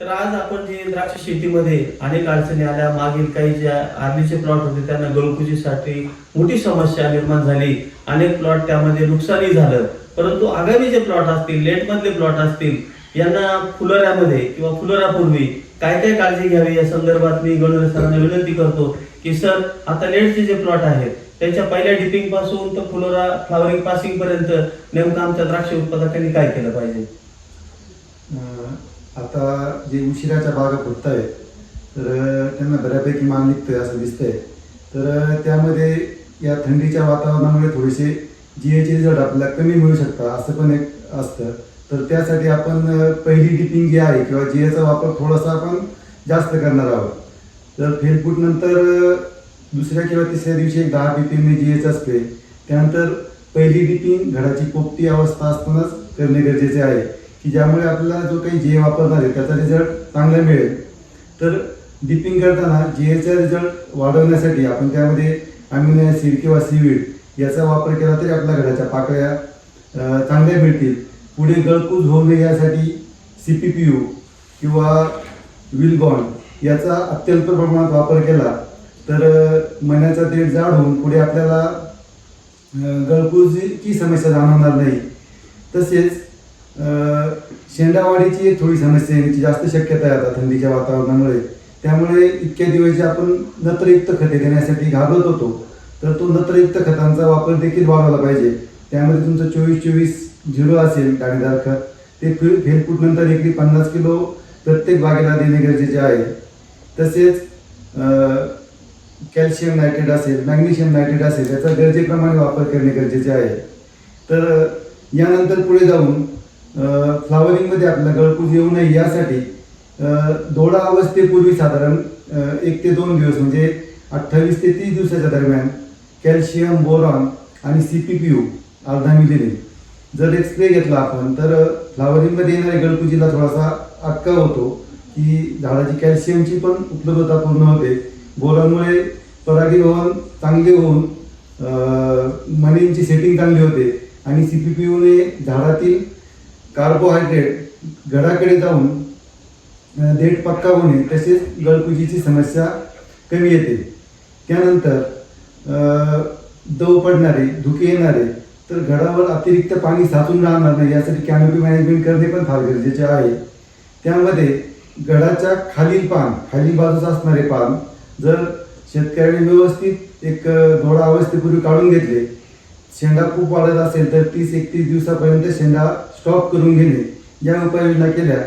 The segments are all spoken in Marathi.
तर आज आपण जे द्राक्ष शेतीमध्ये अनेक अडचणी आल्या मागील काही जे आर्मीचे प्लॉट होते त्यांना गळकुजीसाठी मोठी समस्या निर्माण झाली. अनेक प्लॉट त्यामध्ये नुकसानही झालं. परंतु आगामी जे प्लॉट असतील लेटमधले प्लॉट असतील यांना फुलोऱ्यामध्ये किंवा फुलोऱ्यापूर्वी काय काय काळजी घ्यावी? या संदर्भात मी गणोरे सरांना विनंती करतो की सर आता लेटचे जे प्लॉट आहेत त्यांच्या पहिल्या डिपिंगपासून तर फुलोरा फ्लावरिंग पासिंग पर्यंत नेमकं आमच्या द्राक्ष उत्पादकांनी काय केलं पाहिजे? आता जे उशिराच्या बागा फुटत आहेत तर त्यांना बऱ्यापैकी मान निघतोय असं दिसतंय. तर त्यामध्ये या थंडीच्या वातावरणामुळे थोडेसे जीएचे रिझल्ट आपल्याला कमी मिळू शकतात असं पण एक असतं. तर त्यासाठी आपण पहिली डिपिंग जी आहे किंवा जीएचा वापर थोडासा आपण जास्त करणार आहोत. तर फेलफूट नंतर दुसऱ्या किंवा तिसऱ्या दिवशी एक दहा डिपिंगने एच असते त्यानंतर पहिली डिपिंग घडाची पोपटी अवस्था असतानाच करणे गरजेचे आहे. की ज्यामुळे आपल्याला जो काही जे वापरणार आहे त्याचा रिझल्ट चांगला मिळेल. तर डिपिंग करताना जेचा रिझल्ट वाढवण्यासाठी आपण त्यामध्ये अमिनो ॲसिड किंवा सीवीड याचा वापर केला तरी आपल्या घराच्या पाकळ्या चांगल्या मिळतील. पुढे गळकूज होऊ नये यासाठी सी पी पी यू किंवा विलबॉन याचा अत्यल्प प्रमाणात वापर केला तर महिन्याचा मण्याचा देठ जाड होऊन पुढे आपल्याला गळकूजची समस्या जाणवणार नाही. तसेच शेंडावाडीची एक थोडी समस्या येण्याची जास्त शक्यता आहे आता थंडीच्या वातावरणामुळे. त्यामुळे इतक्या दिवशी आपण नत्रयुक्त खते देण्यासाठी घाबरत होतो. तर तो नत्रयुक्त खतांचा वापर देखील वाढवला पाहिजे. त्यामध्ये तुमचं चोवीस चोवीस झिरो असेल दाणेदार खत. ते फिर फेरफूटनंतर एक एकरी पन्नास किलो प्रत्येक बागेला देणे गरजेचे आहे. तसेच कॅल्शियम नायट्रेट असेल मॅग्नेशियम नायट्रेट असेल याचा गरजेप्रमाणे वापर करणे गरजेचे आहे. तर यानंतर पुढे जाऊन फ्लावरिंगमध्ये आपला गळकूज येऊ नये यासाठी दोडा अवस्थेपूर्वी साधारण एक ते दोन दिवस म्हणजे अठ्ठावीस ते तीस दिवसाच्या दरम्यान कॅल्शियम बोरॉन आणि सी पी पी यू अर्धा मिलीने जर एक स्प्रे घेतला आपण तर फ्लावरिंगमध्ये येणाऱ्या गळकुजीला थोडासा अटका होतो की झाडाची कॅल्शियमची पण उपलब्धता पूर्ण होते. बोरांमुळे परागीभवन चांगले होऊन मनींची सेटिंग चांगली होते. आणि सी पी पी यूने झाडातील कार्बोहायड्रेट गडाकडे जाऊन देठ पक्का होणे तसेच गळकुजीची समस्या कमी येते. त्यानंतर दव पडणारे धुके येणारे तर घडावर अतिरिक्त पाणी साचून राहणार नाही यासाठी कॅनोपी मॅनेजमेंट करणे पण फार गरजेचे आहे. त्यामध्ये गडाच्या खालील पान खालील बाजूस असणारे पान जर शेतकऱ्याने व्यवस्थित एक अ, दोडा अवस्थेपूर्वी काढून घेतले शेंडा खूप वाढत असेल तर तीस एकतीस दिवसापर्यंत शेंडा स्टॉप करून घेणे या उपाययोजना केल्या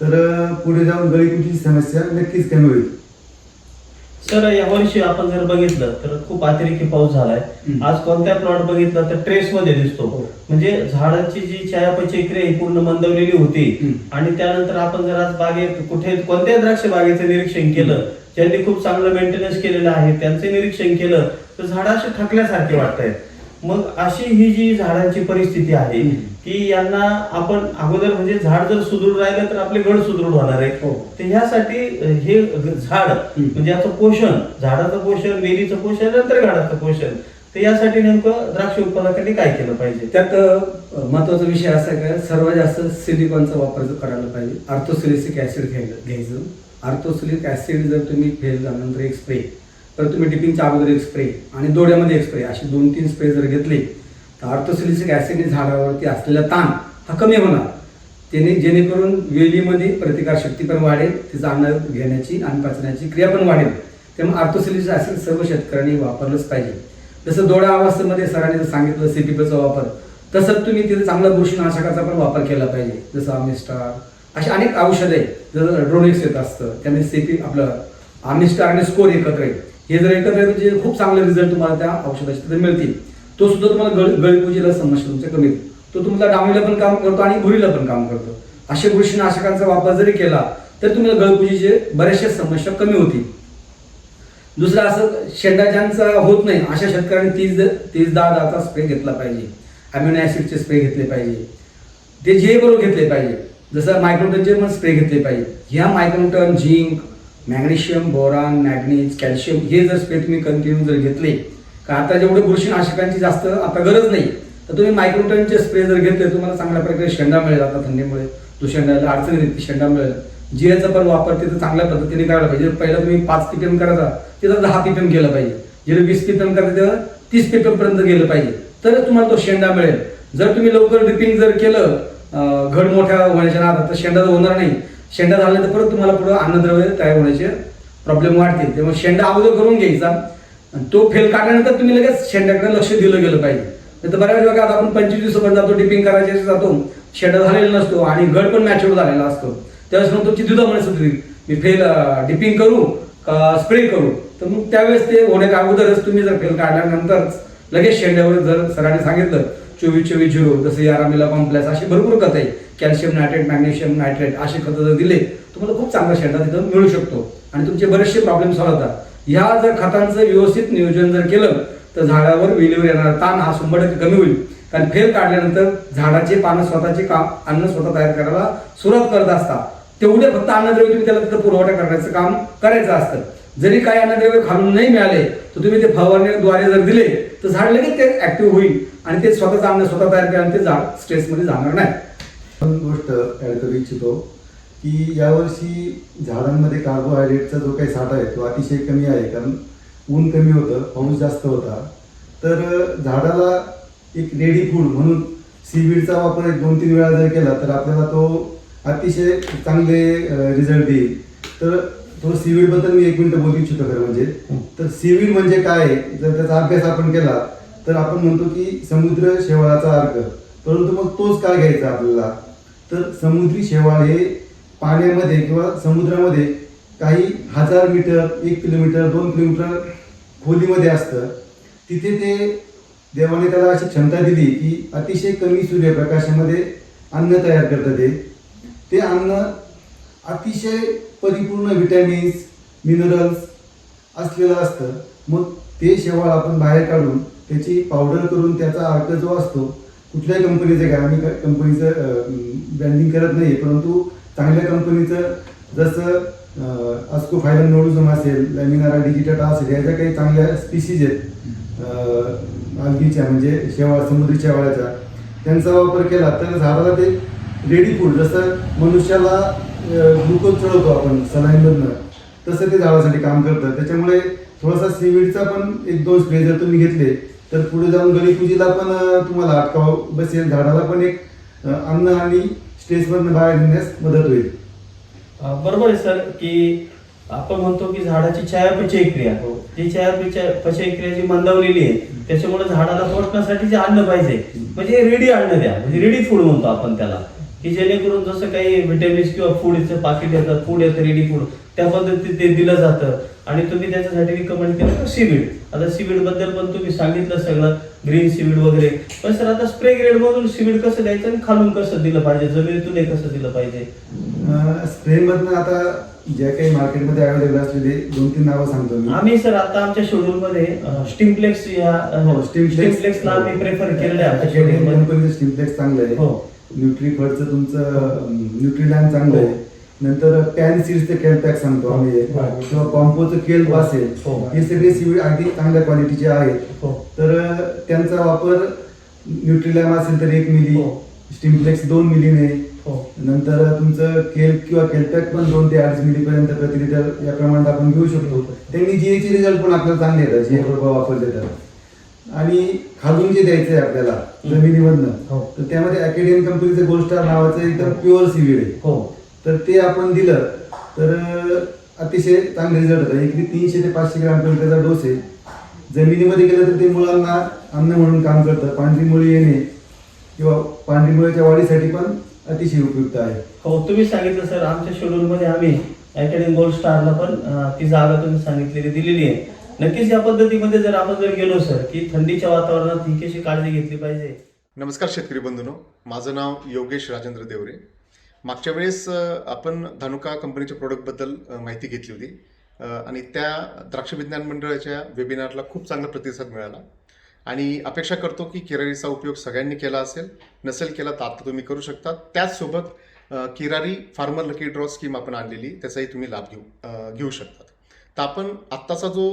तर पुढे जाऊन गळीकुटीची समस्या नक्कीच कमी होईल सर या वर्षी आपण जर बघितलं तर खूप अतिरेकी पाऊस झालाय. आज कोणत्या प्लॉट बघितला तर ट्रेस मध्ये दिसतो हो. म्हणजे झाडाची जी चयापचय क्रिया ही पूर्ण मंदवलेली होती. आणि त्यानंतर आपण जर आज बागेत कुठे कोणत्या द्राक्ष बागेचं निरीक्षण केलं ज्यांनी खूप चांगलं मेंटेनन्स केलेलं आहे त्यांचं निरीक्षण केलं तर झाडं अशी थकल्यासारखे वाटत आहेत मग अशी ही जी झाडांची परिस्थिती आहे. की यांना आपण अगोदर म्हणजे झाड जर सुदृढ राहिलं तर आपले गड सुदृढ होणार आहे हो. तर ह्यासाठी हे झाड म्हणजे याचं पोषण झाडाचं पोषण वेलीचं पोषण नंतर झाडाचं पोषण तर यासाठी नेमकं द्राक्ष उत्पादकांनी काय केलं पाहिजे त्यात महत्त्वाचा विषय असा आहे का सर्वात जास्त सिलिकॉनचा वापर करायला पाहिजे आर्थोसिलिसिक ऍसिड घ्यायला घ्यायचं आर्थोसिलिक ऍसिड जर तुम्ही फेल झाल्यानंतर एक स्प्रे तर तुम्ही डिपिंगच्या अगोदर एक स्प्रे आणि डोळ्यामध्ये एक स्प्रे असे दोन तीन स्प्रे जर घेतले तर आर्थोसिलिसिक ॲसिडने झाडावरती असलेला ताण हा कमी होणार त्याने जेणेकरून वेलीमध्ये प्रतिकार शक्ती पण वाढेल तिचं अन्न घेण्याची आणि पचण्याची क्रिया पण वाढेल त्यामुळे आर्थोसिलिसिक ॲसिड सर्व शेतकऱ्यांनी वापरलंच पाहिजे जसं दोडा अवस्थेमध्ये सरांनी जर सांगितलं सीपीपीचा वापर तसंच तुम्ही तिथे चांगला बुरशीनाशकाचा पण वापर केला पाहिजे जसं आमिस्टार अशी अनेक औषधं आहेत जसं ड्रोनिक्स येत असतं त्याने सीपी आपलं आमिस्टार आणि स्कोर एकत्र येईल हे जर एकत्र म्हणजे खूप चांगले रिझल्ट तुम्हाला त्या औषधाचे तिथे मिळतील तो सुद्धा तुम्हाला गळ गळीपूजेला समस्या तुमच्या कमी तो तुम्हाला डांगीला पण काम करतो आणि भुरीला पण काम करतो. असे बुरशीनाशकांचा वापर जरी केला तर तुम्हाला गळपुजीचे बऱ्याचशा समस्या कमी होतील. दुसरं असं शेंडा ज्यांचा होत नाही. अशा शेतकऱ्यांनी तीस तीस दहा दहाचा स्प्रे घेतला पाहिजे. अमिनो ऍसिडचे स्प्रे घेतले पाहिजे. ते जे बरोबर घेतले पाहिजे. जसं मायक्रोटनचे पण स्प्रे घेतले पाहिजे. ह्या microton zinc magnesium boron manganese calcium हे जर स्प्रे तुम्ही कंटिन्यू जर घेतले का आता जेवढे बुरशीनाशकांची जास्त आता गरज नाही तर तुम्ही मायक्रोटनचे स्प्रे जर घेतले तुम्हाला चांगल्या प्रकारे शेंडा मिळेल आता थंडीमुळे. तो शेंडाला अडचण येते शेंडा मिळेल. जिरेचा पण वापर तिथं चांगल्या पद्धतीने करायला पाहिजे. पहिला तुम्ही पाच पीपीएम करायचा तिथं दहा पीपीएम केलं पाहिजे. जिथे वीस पीपीएम करायचं तेव्हा तीस पीपीएम पर्यंत गेलं पाहिजे. तरच तुम्हाला तो शेंडा मिळेल. जर तुम्ही लवकर डिपिंग जर केलं घड मोठ्या होण्याच्या नादात तर शेंडा तर होणार नाही. शेंडा झाला तर परत तुम्हाला पुढे अन्नद्रव्य तयार होण्याचे प्रॉब्लेम वाढतील. त्यामुळे शेंडा अगोदर करून घ्यायचा. आणि तो फेल काढल्यानंतर तुम्ही लगेच शेंड्याकडे लक्ष दिलं गेलं पाहिजे. नाही तर बऱ्याच वेळा आता आपण पंचवीस दिवसापर्यंत जातो डिपिंग करायचे जातो. शेंडा झालेला नसतो आणि गड पण मॅच्युअर झालेला असतो. त्यावेळेस मग तुमची दुधा म्हणत होती मी फेल डिपिंग करू का स्प्रे करू? तर मग त्यावेळेस ते होण्याच्या अगोदरच तुम्ही जर फेल काढल्यानंतरच लगेच शेंड्यावर जर सरांनी सांगितलं चोवीस चोवीस झिरो जसं यारामिला कॉम्प्लेक्स अशी भरपूर खत आहे. कॅल्शियम नायट्रेट मॅग्नेशियम नायट्रेट असे खतं जर दिले तुम्हाला खूप चांगला शेंडा तिथं मिळू शकतो. आणि तुमचे बरेचसे प्रॉब्लेम सॉल्व्ह होतात. ह्या जर खतांचं व्यवस्थित नियोजन जर केलं तर झाडावर वेलीवर येणारा ताण हा शंभर टक्के कमी होईल. कारण फेल काढल्यानंतर झाडाचे पानं स्वतःचे काम अन्न स्वतः तयार करायला सुरुवात करत असतात. तेवढे फक्त अन्नद्रव्य तुम्ही त्याला तिथं पुरवठा करण्याचं काम करायचं असतं. जरी काही अन्नद्रव्य खालून नाही मिळाले तर तुम्ही ते फवारणीद्वारे जर दिले तर झाड लगेच ते ऍक्टिव्ह होईल आणि ते स्वतःचं अन्न स्वतः तयार केलं आणि ते झाड स्ट्रेसमध्ये जाणार नाही. पण गोष्ट ऍड करू इच्छितो की यावर्षी झाडांमध्ये कार्बोहायड्रेटचा जो काही साठा आहे तो अतिशय कमी आहे कारण ऊन कमी होतं पाऊस जास्त होता. तर झाडाला एक रेडी फूड म्हणून सीवीडचा वापर एक दोन तीन वेळा जर केला तर आपल्याला तो अतिशय चांगले रिझल्ट देईल. तर थोडं सीवीडबद्दल मी एक मिनिट बोलू इच्छितो खरं म्हणजे. तर सीवीड म्हणजे काय? जर त्याचा अभ्यास आपण केला तर आपण म्हणतो की समुद्र शेवाळाचा अर्क परंतु मग तोच काय घ्यायचा आपल्याला? तर समुद्री शेवाळ हे पाण्यामध्ये किंवा समुद्रामध्ये काही हजार मीटर एक किलोमीटर दोन किलोमीटर खोलीमध्ये असतं. तिथे ते देवाने त्याला अशी क्षमता दिली की अतिशय कमी सूर्यप्रकाशामध्ये अन्न तयार करतं ते अन्न अतिशय परिपूर्ण विटॅमिन्स मिनरल्स असलेलं असतं. मग ते शेवाळ आपण बाहेर काढून त्याची पावडर करून त्याचा अर्क जो असतो कुठल्याही कंपनीचं काय आम्ही कंपनीचं ब्रँडिंग करत नाही परंतु चांगल्या कंपनीचं जसं अस्को फायलन नोडुझम असेल लॅमिनारा डिजिटाटा असेल याच्या काही चांगल्या स्पीसीज आहेत. आलगीच्या म्हणजे शेवाळ समुद्री शेवाळाच्या. त्यांचा वापर केला तर झाडाला ते रेडी फूड जसं मनुष्याला ग्लुकोज चढवतो आपण सलाईनमधनं तसं ते झाडासाठी काम करतं. त्याच्यामुळे थोडासा सीवीडचा पण एक दोन स्प्रे जर तुम्ही घेतले तर पुढे जाऊन गणेशपूजेला पण तुम्हाला अटकाव बसेल. झाडाला पण एक अन्न आणि स्ट्रेसमधनं बाहेर नेण्यास मदत होईल. बरोबर आहे सर की आपण म्हणतो की झाडाची चयापचय क्रिया. हो. जी चयापचय पचय क्रिया जी मंदावलेली आहे त्याच्यामुळे झाडाला पोषणासाठी जे अन्न पाहिजे म्हणजे रेडी अन्न द्या. म्हणजे रेडी फूड म्हणतो आपण त्याला. की जेणेकरून जसं काही व्हिटॅमिन्स किंवा फूडचं पाकिट येतं फूड येतं रेडी फूड त्या पद्धतीत ते दिलं जातं. आणि तुम्ही त्याच्यासाठी रिकमेंड केलं सीवीड आता सीवीडबद्दल पण तुम्ही सांगितलं सगळं ग्रीन सीवीड वगैरे. पण सर आता स्प्रे ग्रेड मधून सीवीड कसं द्यायचं आणि खालून कसं दिलं पाहिजे? जमिनीतून हे कसं दिलं पाहिजे? स्प्रे मधनं आता ज्या काही मार्केटमध्ये अवेलेबल असलेले दोन तीन नावं सांगतो मी. आम्ही सर आता आमच्या शेड्यूल मध्ये स्टिमप्लेक्स या हो, Stimplex. स्टिमप्लेक्सला आम्ही प्रेफर केलेलं आहे कंपनीचं स्टिम्प्लेक्स चांगलं आहे. हो. न्यूट्रीफडचं तुमचं न्यूट्रीलॅन चांगलं आहे. नंतर पॅन सीड्सचं केल पॅक सांगतो आम्ही. हो. किंवा कॉम्पोचं केल असेल हो. हे सगळे सीवीड अगदी चांगल्या क्वालिटीचे आहेत. हो. तर त्यांचा वापर न्यूट्रीलॅम असेल तर एक मिली हो. स्टिम्प्लेक्स दोन मिलीने हो. नंतर तुमचं केल किंवा केलपॅक पण दोन ते अडीच मिली पर्यंत प्रति लिटर या प्रमाणात आपण घेऊ शकतो. त्यांनी जीएचे रिझल्ट पण आपल्याला चांगले येतात. जीए वापरले तर. आणि खालून जे द्यायचंय आपल्याला जमिनीमधनं हो. तर त्यामध्ये अकॅडमियन कंपनीचं गोल्ड स्टार नावाचं एकदम प्युअर सीवीड आहे हो. तर ते आपण दिलं तर अतिशय चांगले रिझल्ट होतात एकरी तीनशे ते पाचशे ग्राम पर्यंत त्याचा डोस आहे. जमिनीमध्ये गेलं तर ते मुलांना अन्न म्हणून काम करतं. पांढरी मुळी येणे किंवा पांढरी मुळीच्या वाढीसाठी पण अतिशय उपयुक्त आहे. हो तुम्ही सांगितलं सर. आमच्या शेड्यूल मध्ये आम्ही अकॅडमी गोल्ड स्टारला पण ती जागा तुम्ही सांगितलेली दिलेली आहे. नक्कीच या पद्धतीमध्ये जर आपण जर गेलो सर की थंडीच्या वातावरणात ही कशी काळजी घेतली पाहिजे. नमस्कार शेतकरी बंधूनो. माझं नाव योगेश राजेंद्र देवरे. मागच्या वेळेस आपण धानुका कंपनीच्या प्रोडक्टबद्दल माहिती घेतली होती. आणि त्या द्राक्ष विज्ञान मंडळाच्या वेबिनारला खूप चांगला प्रतिसाद मिळाला. आणि अपेक्षा करतो की किरारीचा उपयोग सगळ्यांनी केला असेल नसेल केला तर आता तुम्ही करू शकता. त्याचसोबत किरारी फार्मर लकी ड्रॉ स्कीम आपण आणलेली त्याचाही तुम्ही लाभ घेऊ घेऊ शकता. तर आपण आत्ताचा जो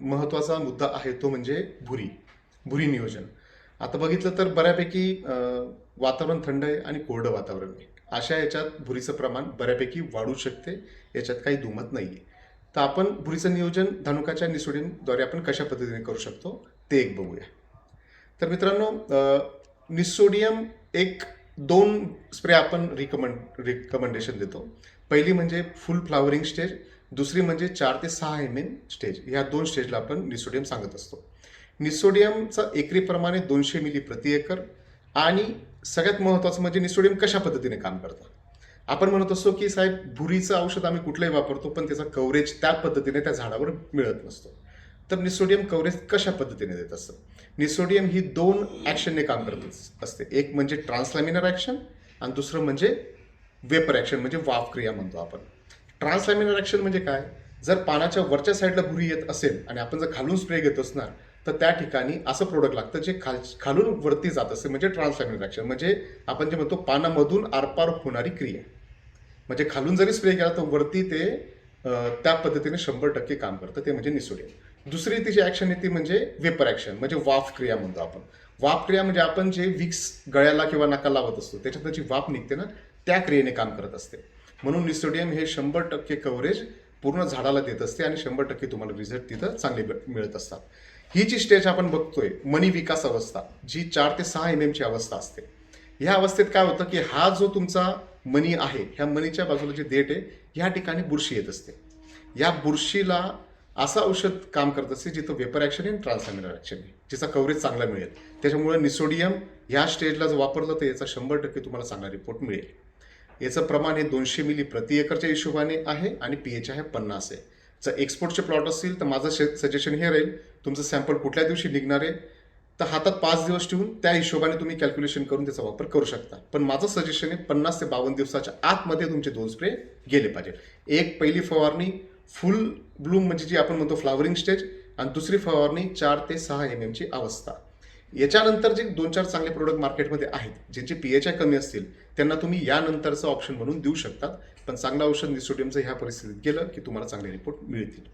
महत्त्वाचा मुद्दा आहे तो म्हणजे भुरी भुरी नियोजन. आता बघितलं तर बऱ्यापैकी वातावरण थंड आहे आणि कोरडं वातावरण आहे. अशा याच्यात भुरीचं प्रमाण बऱ्यापैकी वाढू शकते याच्यात काही दुमत नाही आहे तर आपण भुरीचं नियोजन धनुकाच्या निसोडियमद्वारे आपण कशा पद्धतीने करू शकतो ते एक बघूया. तर मित्रांनो निसोडियम एक दोन स्प्रे आपण रिकमेंड रिकमेंडेशन देतो. पहिली म्हणजे फुल फ्लावरिंग स्टेज दुसरी म्हणजे चार ते सहा एम एन स्टेज ह्या दोन स्टेजला आपण निसोडियम सांगत असतो. निसोडियमचं एकरीप्रमाणे दोनशे मिली प्रति एकर आणि सगळ्यात महत्त्वाचं म्हणजे निसोडियम कशा पद्धतीने काम करतं? आपण म्हणत असतो की साहेब भुरीचं औषध आम्ही कुठलंही वापरतो पण त्याचा कव्हरेज त्या पद्धतीने त्या झाडावर मिळत नसतो. तर निसोडियम कव्हरेज कशा पद्धतीने देत असतं? निसोडियम ही दोन ॲक्शनने काम करत असते. एक म्हणजे ट्रान्सलॅमिनर ॲक्शन आणि दुसरं म्हणजे वेपर ॲक्शन म्हणजे वाफ क्रिया म्हणतो आपण. ट्रान्सलॅमिनर ॲक्शन म्हणजे काय? जर पानाच्या वरच्या साईडला भुरी येत असेल आणि आपण जर खालून स्प्रे घेत असणार तर त्या ठिकाणी असं प्रोडक्ट लागतं जे खाल खालून वरती जात असते म्हणजे ट्रान्सलॅमिनर ॲक्शन म्हणजे आपण जे म्हणतो पानामधून आरपार होणारी क्रिया. म्हणजे खालून जरी स्प्रे केला तर वरती ते त्या पद्धतीने शंभर टक्के काम करतं. ते म्हणजे निसोडियम. दुसरी तिची ॲक्शन येते म्हणजे वेपर ॲक्शन म्हणजे वाफ क्रिया म्हणतो आपण. वाफ क्रिया म्हणजे आपण जे विक्स गळ्याला किंवा नाका लावत असतो त्याच्यातनं जी वाफ निघते ना त्या क्रियेने काम करत असते. म्हणून निसोडियम हे शंभर टक्के कव्हरेज पूर्ण झाडाला देत असते आणि शंभर टक्के तुम्हाला रिझल्ट तिथं चांगले मिळत असतात. ही जी स्टेज आपण बघतोय मनी विकास अवस्था जी चार ते सहा एम एमची अवस्था असते. ह्या अवस्थेत काय होतं की हा जो तुमचा मनी आहे ह्या मनीच्या बाजूला जे देठ आहे ह्या ठिकाणी बुरशी येत असते. या बुरशीला असं औषध काम करत असते जिथं वेपर ॲक्शन आणि ट्रान्सॅमिनर ॲक्शन आहे जिचा कव्हरेज चांगला मिळेल. त्याच्यामुळे निसोडियम ह्या स्टेजला जर वापरलं तर याचा शंभर टक्के तुम्हाला चांगला रिपोर्ट मिळेल. याचं प्रमाण हे दोनशे मिली प्रति एकरच्या हिशोबाने आहे आणि पी एच आहे पन्नास आहे. जर एक्सपोर्टचे प्लॉट असतील तर माझं सजेशन हे राहील तुमचं सॅम्पल कुठल्या दिवशी निघणार आहे तर हातात पाच दिवस ठेवून त्या हिशोबाने तुम्ही कॅल्क्युलेशन करून त्याचा वापर करू शकता. पण माझं सजेशन आहे पन्नास ते बावन्न दिवसाच्या आतमध्ये तुमचे दोन स्प्रे गेले पाहिजे एक पहिली फवारणी फुल ब्लूम म्हणजे जी आपण म्हणतो फ्लावरिंग स्टेज आणि दुसरी फवारणी चार ते सहा एम एमची अवस्था. याच्यानंतर जे दोन चार चांगले प्रोडक्ट मार्केटमध्ये आहेत ज्यांचे पी एच आय कमी असतील त्यांना तुम्ही यानंतरचं ऑप्शन म्हणून देऊ शकतात. पण चांगलं औषध निसोडियमचं ह्या परिस्थितीत गेलं की तुम्हाला चांगले रिपोर्ट मिळतील.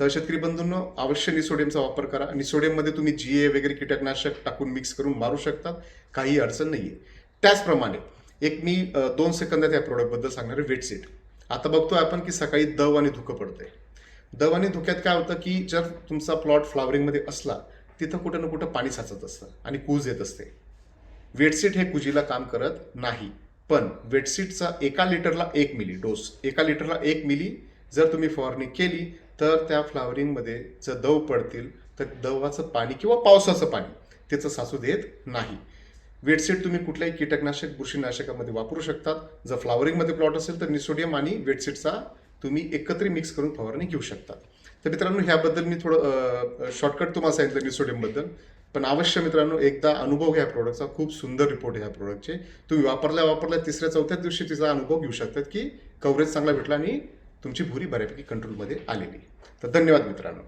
तर शेतकरी बंधूंनो अवश्य निसोडियमचा वापर करा. निसोडियममध्ये तुम्ही जी ए वगैरे कीटकनाशक टाकून मिक्स करून मारू शकतात काही अडचण नाही आहे त्याचप्रमाणे एक मी दोन सेकंदात या प्रोडक्टबद्दल सांगणार आहे वेटसीट आता बघतोय आपण की सकाळी दव आणि धुकं पडतंय. दव आणि धुक्यात काय होतं की जर तुमचा प्लॉट फ्लावरिंगमध्ये असला तिथं कुठं ना कुठं पाणी साचत असतं आणि कूज येत असते. वेटसीट हे कुजीला काम करत नाही पण वेटसीटचा एका लिटरला एक मिली डोस एका लिटरला एक मिली जर तुम्ही फवारणी केली तर त्या फ्लावरिंगमध्ये जर दव पडतील तर दवाचं पाणी किंवा पावसाचं पाणी त्याचं साचू देत नाही. वेटसीट तुम्ही कुठल्याही कीटकनाशक बुरशीनाशकामध्ये वापरू शकतात. जर फ्लावरिंगमध्ये प्लॉट असेल तर निसोडियम आणि वेटसीटचा तुम्ही एकत्र मिक्स करून फवारणी घेऊ शकतात. तर मित्रांनो ह्याबद्दल मी थोडं शॉर्टकट तुम्हाला सांगितलं निसोडियमबद्दल पण अवश्य मित्रांनो एकदा अनुभव घ्या प्रोडक्टचा खूप सुंदर रिपोर्ट आहे ह्या प्रोडक्टचे तुम्ही वापरल्या वापरल्या तिसऱ्या चौथ्या दिवशी तिचा अनुभव घेऊ शकतात की कव्हरेज चांगला भेटला आणि तुमची भुरी बऱ्यापैकी कंट्रोलमध्ये आलेली तर धन्यवाद मित्रांनो.